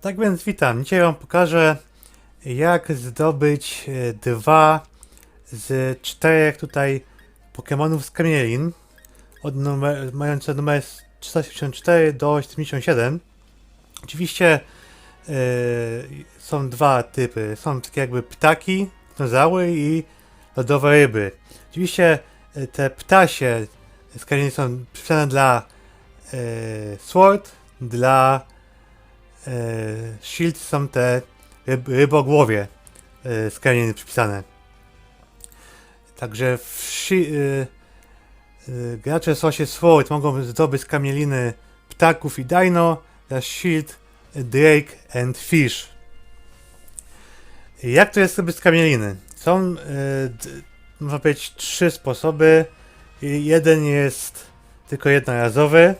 Tak więc witam. Dzisiaj Wam pokażę, jak zdobyć e, dwa z czterech tutaj Pokémonów z kamielin, od numer, mające numer 384 do 77. Oczywiście e, są dwa typy. Są takie jakby ptaki, dinozaury i lodowe ryby. Oczywiście e, te ptasie z kamielin są przypisane dla e, Sword, dla Shield są te ryb, rybogłowie e, z kamieni przypisane. Także w shi, e, e, gracze sosie Sword mogą zdobyć kamieliny ptaków i dino, dla Shield Drake and Fish. Jak to jest zdobyć kamieliny? Są, e, można powiedzieć, trzy sposoby. Jeden jest tylko jednorazowy.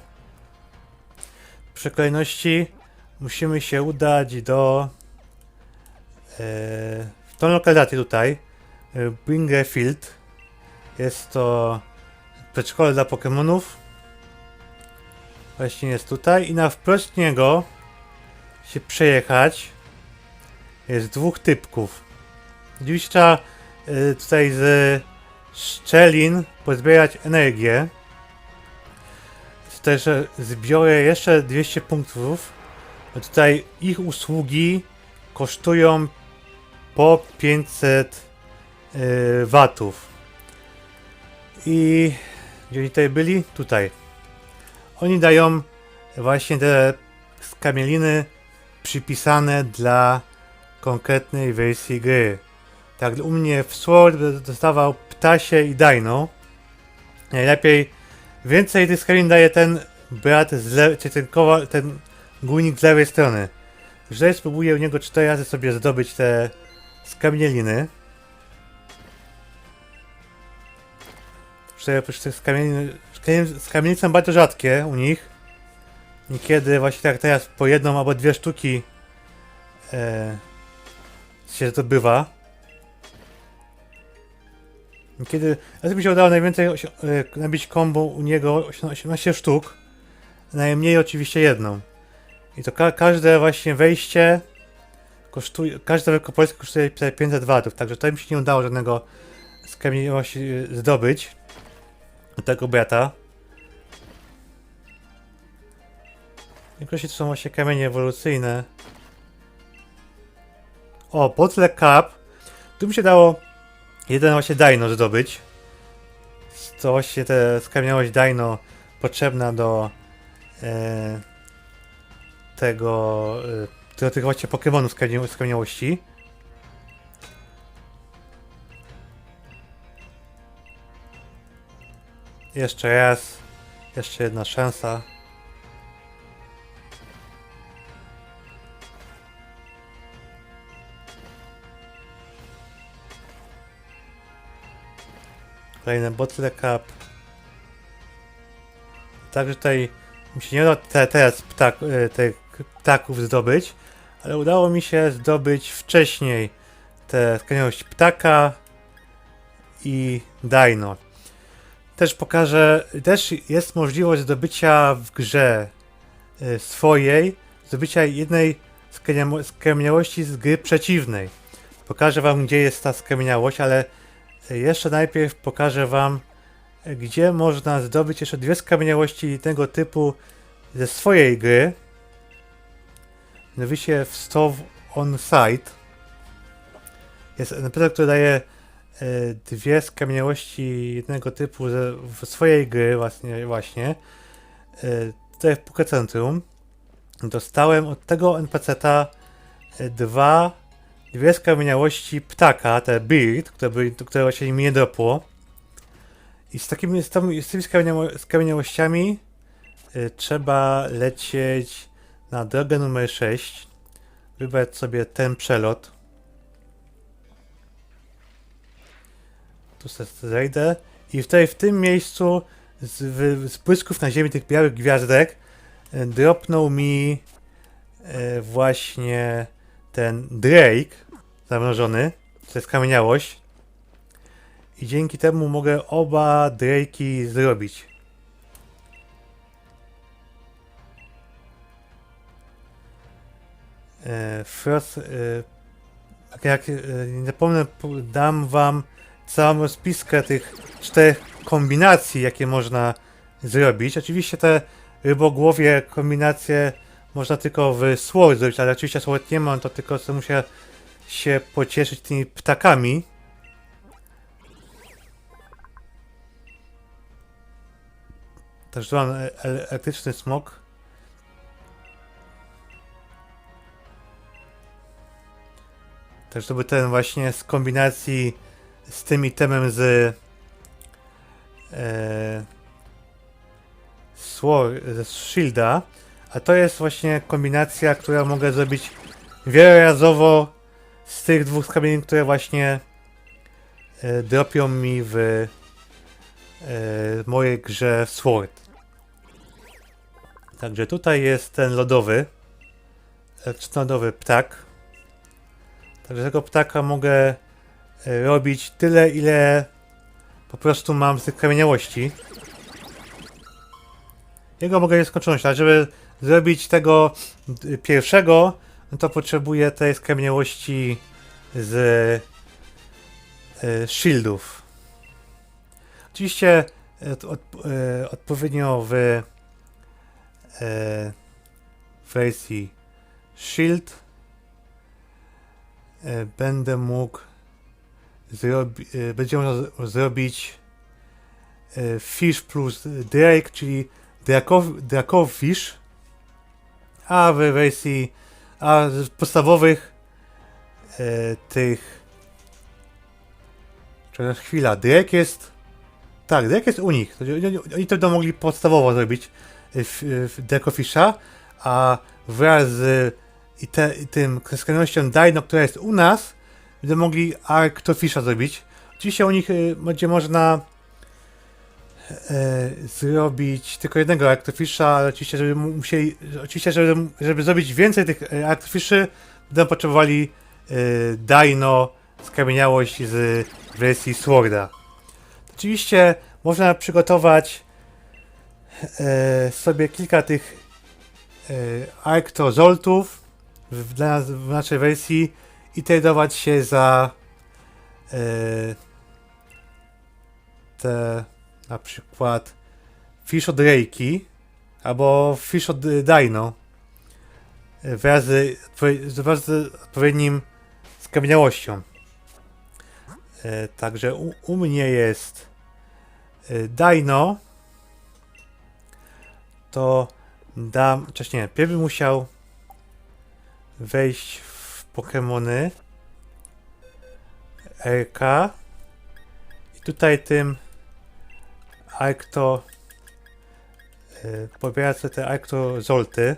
W kolejności musimy się udać do e, w tą lokalizację tutaj e, Bringerfield. Jest to przedszkole dla Pokémonów. Właśnie jest tutaj i na wprost niego się przejechać. Jest dwóch typków. Oczywiście trzeba e, tutaj z szczelin pozbierać energię. Też e, zbiorę jeszcze 200 punktów. Tutaj ich usługi kosztują po 500 yy, watów. I gdzie oni tutaj byli? Tutaj. Oni dają właśnie te skamieliny przypisane dla konkretnej wersji gry. Tak, u mnie w Sword dostawał ptasie i dino. Najlepiej Więcej tych skamielin daje ten brat z lewej, czy ten ten górnik z lewej strony. Że spróbuję u niego cztery razy sobie zdobyć te skamieliny. Skamieliny są bardzo rzadkie u nich. Niekiedy właśnie tak teraz po jedną albo dwie sztuki e, się zdobywa. Kiedy raz mi się udało najwięcej e, nabić kombo u niego 18 sztuk, najmniej oczywiście jedną. I to ka każde właśnie wejście kosztuje, każde wielkopolskie kosztuje tutaj 500 watów, także to mi się nie udało żadnego skamieniowości e, zdobyć do tego brata. Większości to są właśnie kamienie ewolucyjne. O, Bottle Cup. Tu mi się dało jeden właśnie dino zdobyć. To właśnie te skamieniałość dino potrzebna do e, tego, do tych właśnie skamienia- skamieniałości. Jeszcze raz. Jeszcze jedna szansa. Kolejny Bottle Cup. Także tutaj mi się nie udało te, teraz ptak, e, tych ptaków zdobyć, ale udało mi się zdobyć wcześniej tę skaniałość ptaka i dino. Też pokażę, też jest możliwość zdobycia w grze e, swojej, zdobycia jednej skamienia- skamieniałości z gry przeciwnej. Pokażę wam gdzie jest ta skamieniałość, ale jeszcze najpierw pokażę Wam, gdzie można zdobyć jeszcze dwie skamieniałości tego typu ze swojej gry. Mianowicie w Stove on Site. Jest NPC, który daje e, dwie skamieniałości jednego typu w swojej gry właśnie. właśnie. E, tutaj w Poké Centrum dostałem od tego NPC-ta e, dwa dwie skamieniałości ptaka, te Beard, które, były, które właśnie mi nie dropło. I z takimi, z, z tymi skamieniało- skamieniałościami trzeba lecieć na drogę numer 6. Wybrać sobie ten przelot. Tu zejdę. I tutaj w tym miejscu z, z błysków na ziemi tych białych gwiazdek y, dropnął mi y, właśnie ten Drake zamrożony, to jest kamieniałość. I dzięki temu mogę oba Drake'i zrobić. E, Frost, e, jak, e, nie zapomnę, po- dam wam całą rozpiskę tych czterech kombinacji, jakie można zrobić. Oczywiście te rybogłowie kombinacje można tylko w Sword zrobić, ale oczywiście Sword nie ma, to tylko co muszę się pocieszyć tymi ptakami. Także mam elektryczny smok. Także to był ten właśnie z kombinacji z tym itemem z e, ze Shielda. A to jest właśnie kombinacja, która mogę zrobić wielorazowo z tych dwóch skamieni, które właśnie e, dropią mi w e, mojej grze Sword. Także tutaj jest ten lodowy, lodowy ptak. Także tego ptaka mogę e, robić tyle, ile po prostu mam z tych kamieniałości. Jego mogę nieskończoność, ale żeby zrobić tego d- pierwszego, no to potrzebuję tej skamieniałości z e, shieldów. Oczywiście e, od, e, odpowiednio w e, wersji shield e, będę mógł zrobi, e, będzie można zrobić e, fish plus drake, czyli drakow, drakofish, a w wersji a z podstawowych e, tych Czekaj, chwila, Drake jest tak, Drake jest u nich. Oni, to mogli podstawowo zrobić e, w Drakofisha, a wraz z i, te, i tym skrajnością Dino, która jest u nas, będą mogli Arctofisha zrobić. Oczywiście u nich y, będzie można e, zrobić tylko jednego Arctofisha, ale oczywiście, żeby mu- musieli, oczywiście, żeby, żeby zrobić więcej tych e, Arctofiszy, będą potrzebowali e, Dino, skamieniałość z wersji Sworda. Oczywiście można przygotować sobie kilka tych e, w, dla w naszej wersji i tradować się za e, te na przykład Fish od Reiki albo Fish od Dino e, wraz z, wraz z odpowiednim skamieniałością. E, także u, u mnie jest e, Dino to dam, chociaż nie, pierw bym musiał wejść w Pokémony RK i tutaj tym Arcto yy, pobierać sobie te Arcto Zolty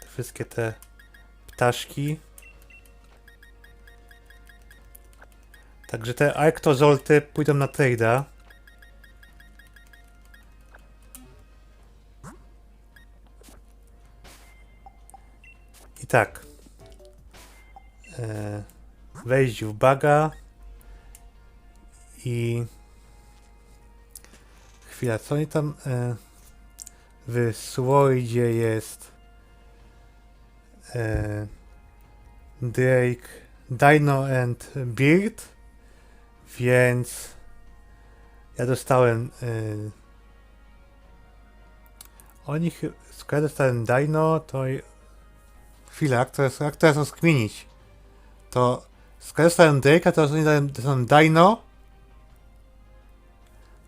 te wszystkie te ptaszki. Także te Arcto Zolty pójdą na trade'a I tak. E, wejść w baga i chwila, co oni tam e, w Swordzie jest e, Drake, Dino and Beard, więc ja dostałem e, oni, chy- skoro dostałem Dino, to Chwila, jak jest, jak jest rozkminić? To skoro dostałem Drake'a, to oni dają, Dino.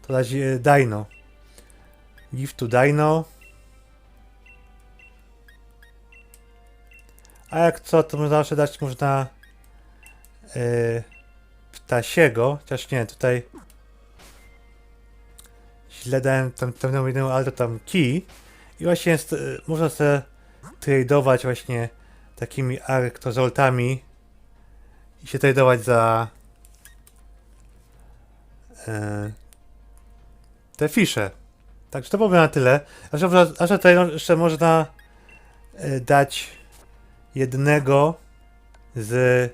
To dać e, Dino. Give to Dino. A jak co, to można zawsze dać można e, ptasiego, chociaż nie, tutaj źle dałem tam, tam jedną, ale to tam key. I właśnie jest, e, można sobie tradeować właśnie takimi arktozoltami i się tradeować za e, te fisze. Także to byłoby na tyle. A że, a że tutaj jeszcze można e, dać jednego z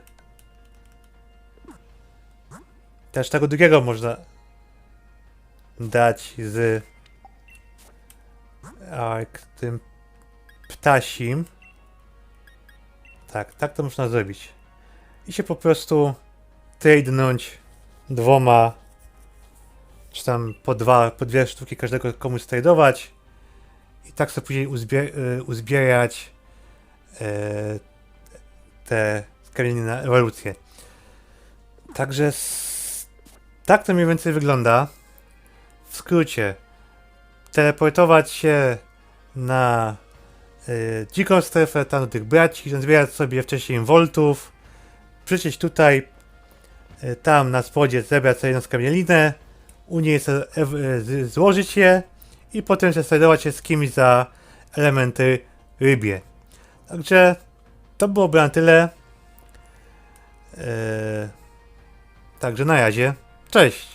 też tego drugiego można dać z a, tym ptasim. Tak, tak to można zrobić. I się po prostu tradenąć dwoma, czy tam po dwa, po dwie sztuki każdego komuś tradować i tak sobie później y, uzbierać e, te skamieliny na ewolucję. Także tak to mniej więcej wygląda. W skrócie, teleportować się na dziką strefę, tam do tych braci, zbierać sobie wcześniej voltów, przyjść tutaj, y, tam na spodzie zebrać sobie jedną skamielinę, u niej y, z- złożyć je i potem zdecydować się z kimś za elementy rybie. Także to byłoby na tyle. Eee, także na razie. Cześć!